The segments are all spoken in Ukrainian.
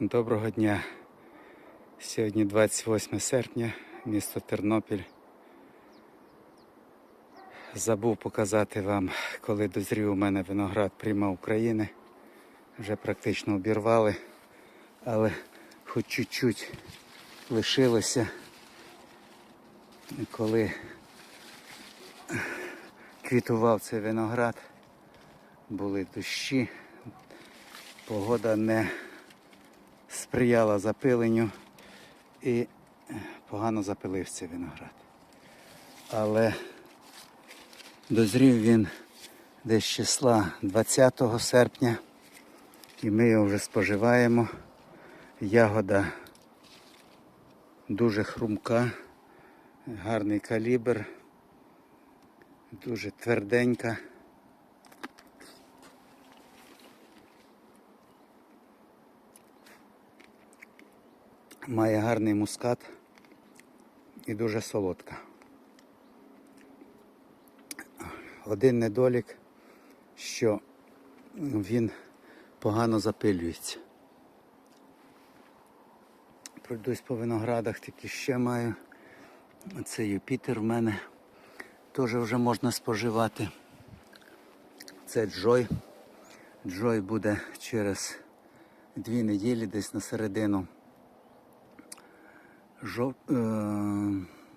Доброго дня. Сьогодні 28 серпня, місто Тернопіль. Забув показати вам, коли дозрів у мене виноград Пряма України. Вже практично обірвали, але хоч чуть-чуть лишилося. Коли квітував цей виноград, були дощі, погода не сприяла запиленню і погано запилив цей виноград. Але дозрів він десь числа 20 серпня, і ми його вже споживаємо. Ягода дуже хрумка, гарний калібр, дуже тверденька. Має гарний мускат і дуже солодка. Один недолік, що він погано запилюється. Пройдусь по виноградах, такі ще маю. Це Юпітер в мене теж вже можна споживати. Це Джой. Джой буде через дві неділі, десь на середину жов... е...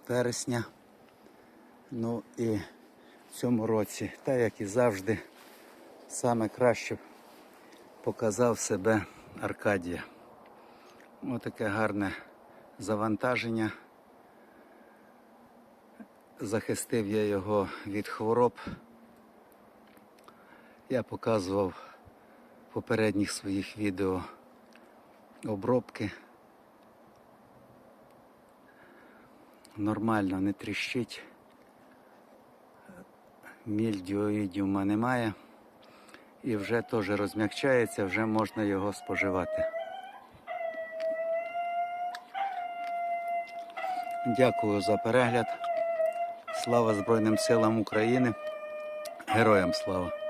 вересня. Ну і в цьому році, так як і завжди, саме краще показав себе Аркадія. Отаке гарне завантаження. Захистив я його від хвороб. Я показував в попередніх своїх відео обробки. Нормально не тріщить. Мільдіоїдіума немає. І вже теж розм'якчається, вже можна його споживати. Дякую за перегляд. Слава Збройним силам України. Героям слава!